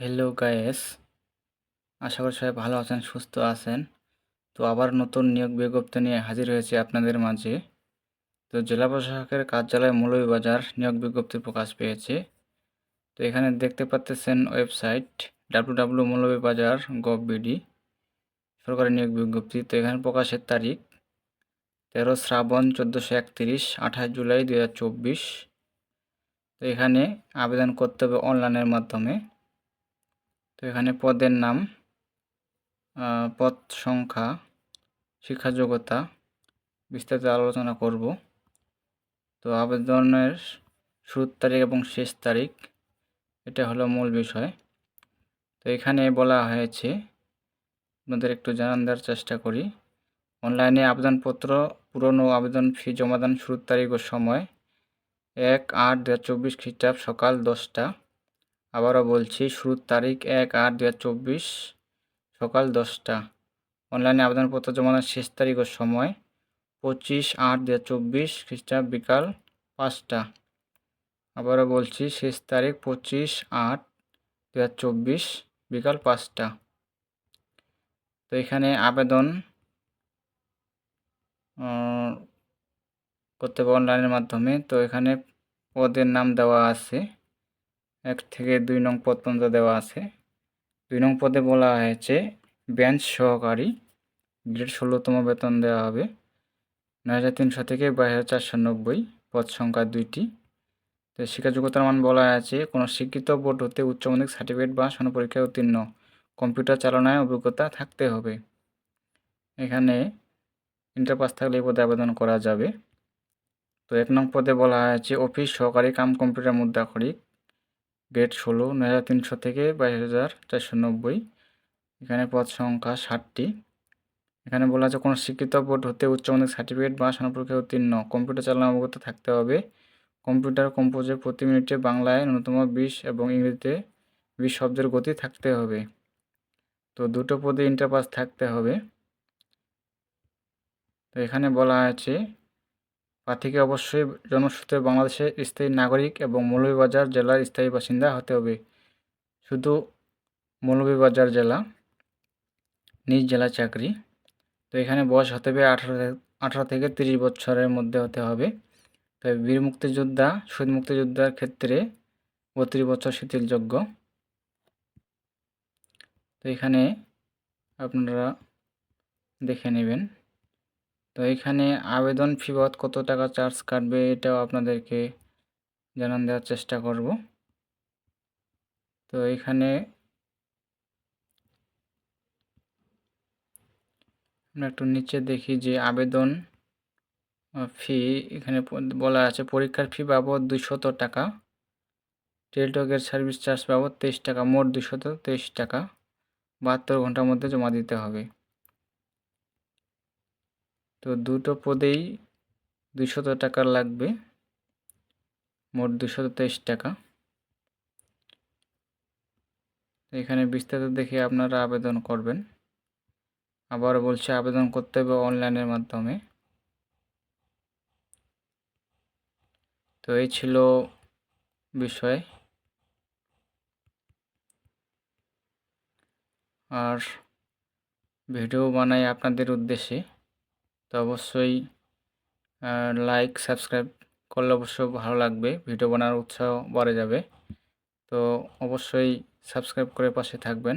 Hello guys আশা করি সবাই ভালো আছেন, সুস্থ আছেন। তো আবার নতুন নিয়োগ বিজ্ঞপ্তি নিয়ে হাজির হয়েছে আপনাদের মাঝে। তো জেলা প্রশাসকের কার্যালয় মৌলভীবাজার নিয়োগ বিজ্ঞপ্তি প্রকাশ পেয়েছে। তো এখানে দেখতে পাচ্তেছেন website W W Moulvibazar gov BD সরকারি নিয়োগ বিজ্ঞপ্তি। তো এখানে প্রকাশের তারিখ, তেরো শ্রাবণ চোদ্দোশো একত্রিশ, আঠাশ জুলাই দু হাজার চব্বিশ। তো এখানে আবেদন করতে হবে অনলাইনের মাধ্যমে। তো এখানে পদের নাম পদ সংখ্যা, শিক্ষা যোগ্যতা বিস্তারিত আলোচনা করব। তো আবেদনের শুরুর তারিখ এবং শেষ তারিখ, এটা হলো মূল বিষয়। তো এখানে বলা হয়েছে, আপনাদের একটু জানান দেওয়ার চেষ্টা করি। অনলাইনে আবেদনপত্র, পুরনো আবেদন ফি জমাদান শুরুর তারিখ ও সময়, এক আট দু হাজার চব্বিশ খ্রিস্টাব্দ সকাল দশটা। আবারও বলছি, শুরুর তারিখ এক আট দু চব্বিশ, সকাল দশটা। অনলাইনে আবেদনপত্র জমানোর শেষ তারিখ ও সময় পঁচিশ আট দু চব্বিশ, খ্রিস্টাব্দ বিকাল পাঁচটা। আবারও বলছি, শেষ তারিখ পঁচিশ আট দু চব্বিশ, বিকাল পাঁচটা। তো এখানে আবেদন করতে হবে অনলাইনের মাধ্যমে। তো এখানে পদের নাম দেওয়া আছে। এক থেকে দুই নং পদ পর্যন্ত দেওয়া আছে। দুই নং পদে বলা হয়েছে, বেঞ্চ সহকারী, গ্রেড ষোলোতম বেতন দেওয়া হবে। নয় হাজার তিনশো থেকে বাইশ হাজার চারশো নব্বই পদ সংখ্যা দুইটি। তো শিক্ষাযোগ্যতার মান বলা আছে, কোনো শিক্ষিত বোর্ড হতে উচ্চ মাধ্যমিক সার্টিফিকেট বা পরীক্ষায় উত্তীর্ণ। কম্পিউটার চালনায় অভিজ্ঞতা থাকতে হবে। এখানে ইন্টার পাস থাকলে এই পদে আবেদন করা যাবে। তো এক নং পদে বলা হয়েছে, অফিস সহকারী কাম কম্পিউটার মুদ্রাক্ষরিক গ্রেড ষোলো নয় হাজার তিনশো থেকে বাইশ হাজার চারশো নব্বই। এখানে পদ সংখ্যা ষাটটি। এখানে বলা আছে, কোনো শিক্ষিত বোর্ড হতে উচ্চ মাধ্যমিক সার্টিফিকেট বা পরীক্ষায় উত্তীর্ণ। কম্পিউটার চালানো অবগত থাকতে হবে। কম্পিউটার কম্পোজে প্রতি মিনিটে বাংলায় ন্যূনতম বিশ এবং ইংরেজিতে বিশ শব্দের গতি থাকতে হবে। তো দুটো পদে ইন্টার পাস থাকতে হবে। তো এখানে বলা আছে প্রার্থীকে অবশ্যই জন্মসূত্রে বাংলাদেশের স্থায়ী নাগরিক এবং মৌলভীবাজার জেলার স্থায়ী বাসিন্দা হতে হবে। শুধু মৌলভীবাজার জেলা, নিজ জেলা চাকরি। তো এখানে বয়স হতে হবে আঠারো আঠারো থেকে তিরিশ বছরের মধ্যে হতে হবে। তবে বীর মুক্তিযোদ্ধা, শহীদ মুক্তিযোদ্ধার ক্ষেত্রে বত্রিশ বছর শিথিলযোগ্য। তো এখানে আপনারা দেখে নেবেন। তো এখানে আবেদন ফি বাবদ কত টাকা চার্জ কাটবে এটাও আপনাদেরকে জানান দেওয়ার চেষ্টা করব। তো এখানে আমরা একটু নিচে দেখি যে আবেদন ফি এখানে বলা আছে, পরীক্ষার ফি বাবদ দুইশত টাকা, টেলটকের সার্ভিস চার্জ বাবদ তেইশ টাকা, মোট দুশত তেইশ টাকা, বাহাত্তর ঘণ্টার মধ্যে জমা দিতে হবে। তো দুটো পদেই দুশত টাকা লাগবে। মোট দুশত তেইশ টাকা। এখানে বিস্তারিত দেখে আপনারা আবেদন করবেন। আবার বলছে আবেদন করতে হবে অনলাইনের মাধ্যমে। তো এই ছিল বিষয়। আর ভিডিও বানাই আপনাদের উদ্দেশ্যে। তো অবশ্যই লাইক সাবস্ক্রাইব করলে অবশ্যই ভালো লাগবে। ভিডিও বানানোর উৎসাহ বাড়ে যাবে। তো অবশ্যই সাবস্ক্রাইব করে পাশে থাকবেন।